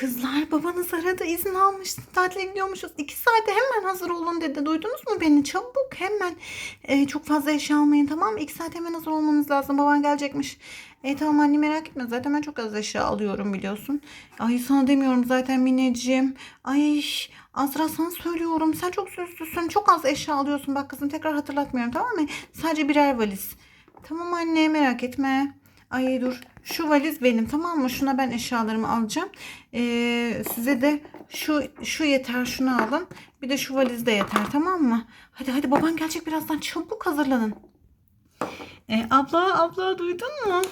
Kızlar babanız aradı izin almıştı tatile gidiyormuşuz. İki saate hemen hazır olun dedi. Duydunuz mu beni? Çabuk hemen. Ee, çok fazla eşya almayın tamam mı? İki saat hemen hazır olmanız lazım. Baban gelecekmiş. E tamam anne merak etme. Zaten ben çok az eşya alıyorum biliyorsun. Ay sana demiyorum zaten Mineciğim. Ay Azra sana söylüyorum. Sen çok süslüsün. Çok az eşya alıyorsun. Bak kızım tekrar hatırlatmıyorum tamam mı? Sadece birer valiz. Tamam anne merak etme. Ay dur. Şu valiz benim tamam mı? Şuna ben eşyalarımı alacağım. Ee, size de şu şu yeter şunu alın. Bir de şu valiz de yeter tamam mı? Hadi hadi baban gelecek birazdan çabuk hazırlanın. Ee, abla abla duydun mu?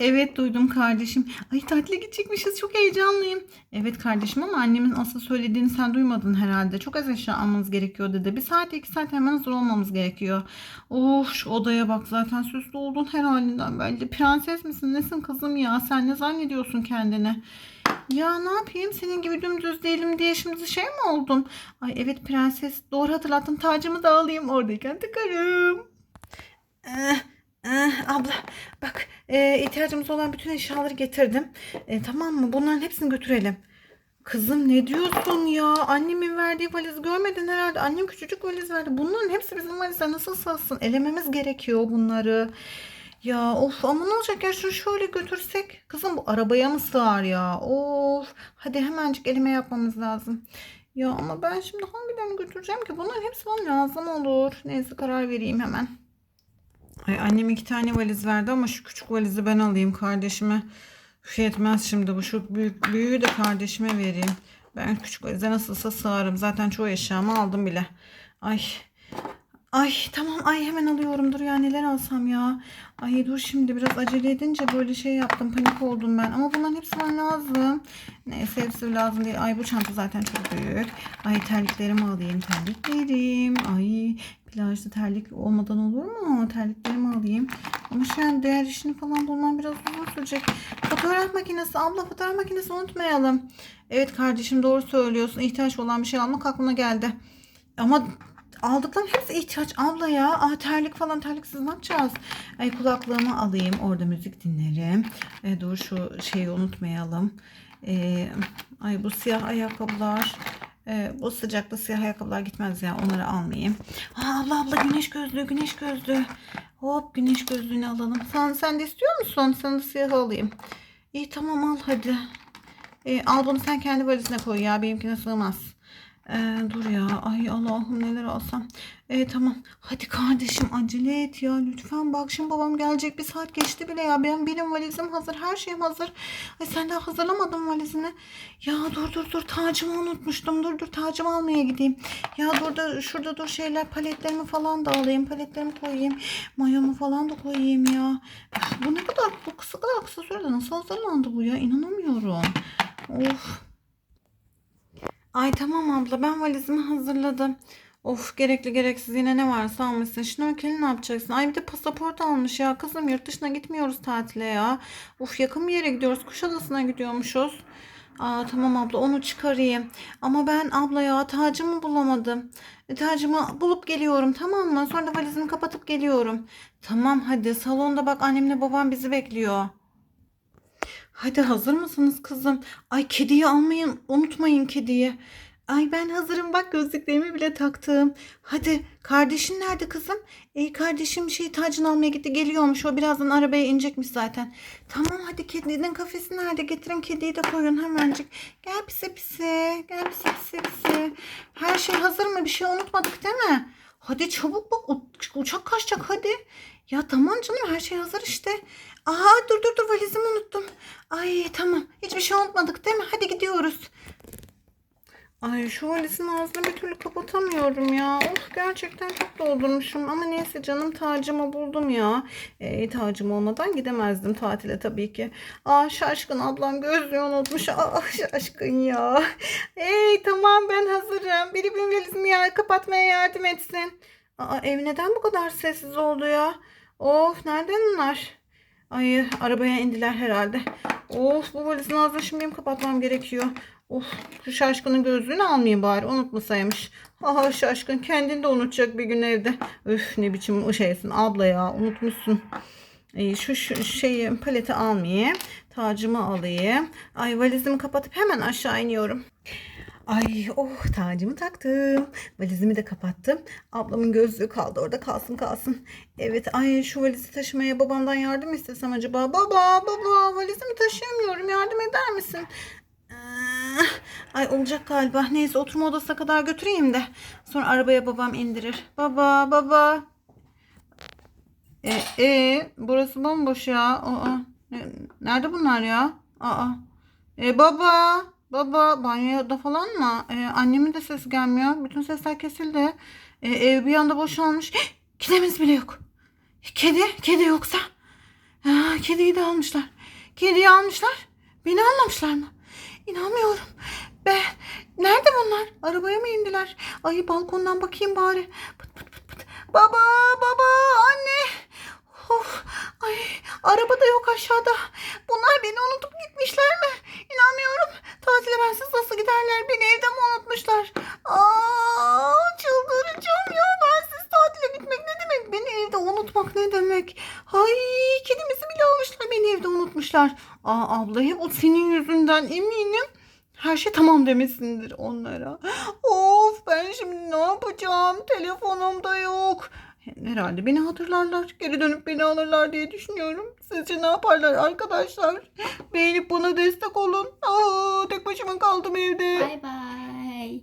Evet duydum kardeşim. Ay tatile gidecekmişiz çok heyecanlıyım. Evet kardeşim ama annemin asıl söylediğini sen duymadın herhalde. Çok az eşya almamız gerekiyor dedi. Bir saat iki saat hemen hazır olmamız gerekiyor. Of şu odaya bak zaten süslü oldun her halinden belli. Prenses misin nesin kızım ya sen ne zannediyorsun kendini? Ya ne yapayım senin gibi dümdüz değilim diye şimdi şey mi oldum? Ay evet prenses doğru hatırlattın tacımı da alayım oradayken tıkarım. Eh, eh, abla bak e, ihtiyacımız olan bütün eşyaları getirdim. E, tamam mı? Bunların hepsini götürelim. Kızım ne diyorsun ya? Annemin verdiği valiz görmedin herhalde. Annem küçücük valiz verdi. Bunların hepsi bizim valize nasıl sığsın? Elememiz gerekiyor bunları. Ya of ama ne olacak ya şunu şöyle götürsek. Kızım bu arabaya mı sığar ya? Of. Hadi hemencik elime yapmamız lazım. Ya ama ben şimdi hangilerini götüreceğim ki? Bunların hepsi bana lazım olur. Neyse karar vereyim hemen. Ay annem iki tane valiz verdi ama şu küçük valizi ben alayım kardeşime. Üf, yetmez şimdi bu. Şu büyük büyüğü de kardeşime vereyim. Ben küçük valize nasılsa sığarım. Zaten çoğu eşyamı aldım bile. Ay. Ay tamam ay hemen alıyorum. Dur ya neler alsam ya. Ay dur şimdi biraz acele edince böyle şey yaptım. Panik oldum ben. Ama bunların hepsi bana lazım. Neyse hepsi lazım değil. Ay bu çanta zaten çok büyük. Ay terliklerimi alayım. Terliklerim. Ay plajda terlik olmadan olur mu? Terliklerimi alayım. Ama şu an değer işini falan bulmam biraz uzun sürecek. Fotoğraf makinesi. Abla fotoğraf makinesi unutmayalım. Evet kardeşim doğru söylüyorsun. İhtiyaç olan bir şey almak aklına geldi. Ama aldıklarım hepsi ihtiyaç abla ya. Aa, terlik falan terliksiz ne yapacağız? Ay kulaklığımı alayım. Orada müzik dinlerim. E, dur şu şeyi unutmayalım. E, ay bu siyah ayakkabılar. E, bu sıcakta siyah ayakkabılar gitmez ya. Onları almayayım. Aa, abla abla güneş gözlüğü güneş gözlüğü. Hop güneş gözlüğünü alalım. Sen, sen de istiyor musun? Sana siyah alayım. İyi tamam al hadi. E, al bunu sen kendi valizine koy ya. Benimkine sığmaz. Ee, dur ya. Ay Allah'ım neler alsam. Ee, tamam. Hadi kardeşim acele et ya. Lütfen bak şimdi babam gelecek. Bir saat geçti bile ya. Benim, benim valizim hazır. Her şeyim hazır. Ay sen daha hazırlamadın valizini. Ya dur dur dur. Tacımı unutmuştum. Dur dur tacımı almaya gideyim. Ya dur da şurada dur şeyler paletlerimi falan da alayım. Paletlerimi koyayım. Mayomu falan da koyayım ya. Bu ne kadar bu kısa kadar kısa sürede nasıl hazırlandı bu ya? İnanamıyorum. Of. Ay tamam abla ben valizimi hazırladım. Of gerekli gereksiz yine ne varsa almışsın. Şnorkeli ne yapacaksın? Ay bir de pasaport almış ya. Kızım yurt dışına gitmiyoruz tatile ya. Uf yakın bir yere gidiyoruz. Kuşadası'na gidiyormuşuz. Aa tamam abla onu çıkarayım. Ama ben abla ya tacımı bulamadım. E, tacımı bulup geliyorum tamam mı? Sonra da valizimi kapatıp geliyorum. Tamam hadi salonda bak annemle babam bizi bekliyor. Hadi hazır mısınız kızım? Ay kediyi almayın. Unutmayın kediyi. Ay ben hazırım bak gözlüklerimi bile taktım. Hadi kardeşin nerede kızım? E kardeşim şey tacını almaya gitti geliyormuş. O birazdan arabaya inecekmiş zaten. Tamam hadi kedinin kafesi nerede? Getirin kediyi de koyun hemencik. Gel pise pise. Gel pise pise pise. Her şey hazır mı? Bir şey unutmadık değil mi? Hadi çabuk bak uçak kaçacak hadi. Ya tamam canım her şey hazır işte. Aha dur dur dur valizimi unuttum. Ay tamam hiçbir şey unutmadık değil mi? Hadi gidiyoruz. Ay şu valizin ağzını bir türlü kapatamıyorum ya. Of gerçekten çok doldurmuşum. Ama neyse canım tacımı buldum ya. E, tacım olmadan gidemezdim tatile tabii ki. Aa şaşkın ablam gözlüğü unutmuş. Aa şaşkın ya. Ey tamam ben hazırım. Biri benim valizimi ya, kapatmaya yardım etsin. Aa ev neden bu kadar sessiz oldu ya? Of nereden bunlar? Ay arabaya indiler herhalde. Of bu valizin ağzını şimdi benim kapatmam gerekiyor. Of şu şaşkının gözlüğünü almayayım bari unutmasaymış. Aha şaşkın kendini de unutacak bir gün evde. Üf ne biçim o şeysin abla ya unutmuşsun. Ee, şu, şu şeyi paleti almayayım. Tacımı alayım. Ay valizimi kapatıp hemen aşağı iniyorum. Ay oh tacımı taktım. Valizimi de kapattım. Ablamın gözlüğü kaldı orada kalsın kalsın. Evet ay şu valizi taşımaya babamdan yardım istesem acaba. Baba baba valizimi taşıyamıyorum yardım eder misin? Ah, Ay olacak galiba. Neyse oturma odasına kadar götüreyim de. Sonra arabaya babam indirir. Baba baba. E, e burası bomboş ya. Aa, ne- nerede bunlar ya? Aa. E baba, baba banyoda falan mı? E, annemin de sesi gelmiyor. Bütün sesler kesildi. E, ev bir anda boşalmış. Hih, Kedimiz bile yok. Kedi, kedi yoksa? Aa, kediyi de almışlar. Kediyi almışlar. Beni almamışlar mı? İnanmıyorum. Ben, nerede bunlar? Arabaya mı indiler? Ay balkondan bakayım bari. Pıt pıt pıt pıt. Baba, baba, anne. Of, ay araba da yok aşağıda. Bunlar beni unutup gitmişler mi? İnanmıyorum. Tatile bensiz nasıl giderler? Beni evde unutmuşlar? Aa, çıldıracağım ya. Bensiz tatile gitmek ne demek? Beni evde unutmak ne demek? Ay kedimizi bile almışlar. Beni evde unutmuşlar. Aa abla o senin yüzünden eminim. Her şey tamam demesindir onlara. Of ben şimdi ne yapacağım? Telefonum da yok. Herhalde beni hatırlarlar. Geri dönüp beni alırlar diye düşünüyorum. Sizce ne yaparlar arkadaşlar? Beğenip bana destek olun. Aa, tek başıma kaldım evde. Bay bay. Yay